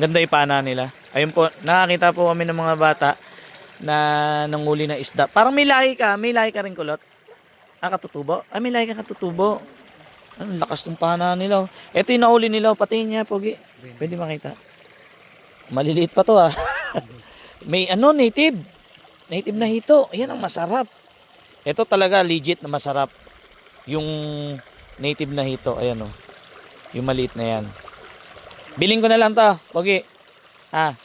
Ganda yung pana nila. Ayun po, nakakita po kami ng mga bata na nanguli ng isda. Parang may lahi ka, may lahi ka rin kulot. Ah, katutubo? Ah, may lahi ka katutubo. Ang lakas ng pana nila. oh. Ito yung nahuli nila, oh. pati niya, pogi. Pwede makita. Maliliit pa to ah. may ano, native. Native na hito. Ayan ang masarap. Ito talaga legit na masarap. Yung native na hito. Ayan oh. Yung maliit na yan. Biling ko na lang to, Pogi. Ha?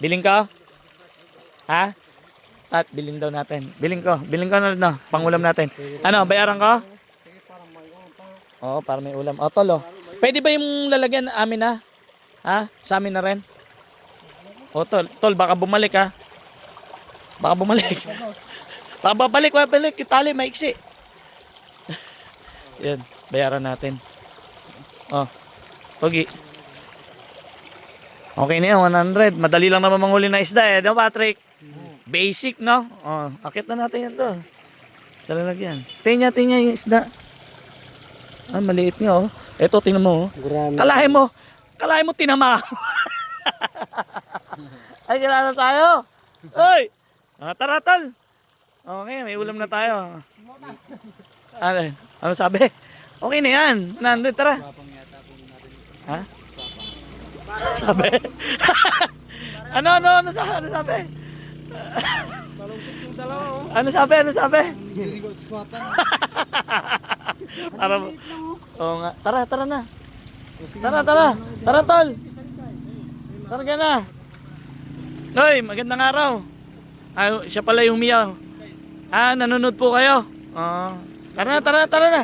Biling ko? Ha? At biling daw natin. Biling ko. Biling ko na no? Pangulam natin. Ano, bayaran ko? Oo, para may ulam. O, tol, oh. Pwede ba yung lalagyan amin na? Ha? Sa amin na rin? O, tol. Tol, baka bumalik, ha? Baka bumalik. baka babalik, babalik. Yung tali, maiksi. Yan, bayaran natin. Oh, Pogi. Okay na yan, 100. Madali lang naman manghuli na isda eh, no Patrick? Basic, no? Oh, akit na natin yan to. Sa lalagyan. Tingnan, tingnan yung isda. Ah, maliit nga oh. Ito, tingnan mo oh. Gurami. Kalahin mo. Kalahin mo tinama. Ay, kilala tayo. Oy! Ah, tara, tol. Okay, may ulam na tayo. Ano, ano sabi? Okay na yan. Nandun, tara. Ha? Sabi? ano, ano, ano, sa, ano sabi? Malungkot yung dalawa oh. Ano sabi, ano sabi? Hindi ko suswatan. Tara, oo nga. Tara, tara na. Tara, tara. Tara, tol. Tara ka na. Hoy, magandang araw. Ay, siya pala yung Mia. Ah, nanonood po kayo. Oo. tara na, tara, tara na.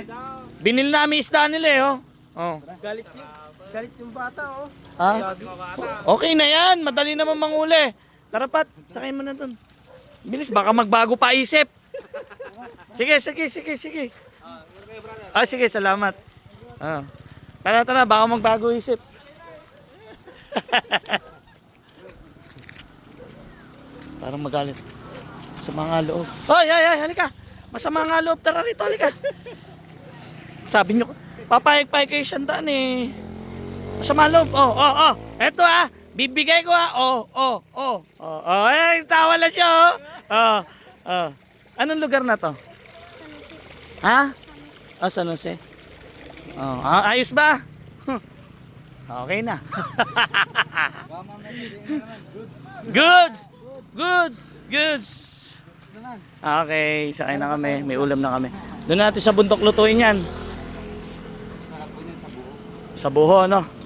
Binil namin isda nila eh, oh. Oh. Galit galit yung bata oh. Ha? Okay na yan. Madali naman manguli. Tara, Pat. Sakay mo na dun. Bilis, baka magbago pa isip. Sige, sige, sige, sige. Ah, sige, salamat. Ah. Tara, tara, baka magbago isip. Parang magalit. Sa mga loob. Hoy, ay, ay, halika. Masama nga loob. Tara rito, halika. Sabi nyo, papayag-payag kayo siyandaan eh. Masama loob. Oh, oh, oh. Eto ah. Bibigay ko ah. Oh, oh, oh. Oh, oh. Eh, tawa na siya oh. Oh, oh. Anong lugar na to? Ha? Ah, San Jose. Oh, ah, ayos ba? Okay na. Goods! Goods! Goods! Okay, sakay na kami. May ulam na kami. Doon natin sa bundok lutuin yan. Sa buho, no?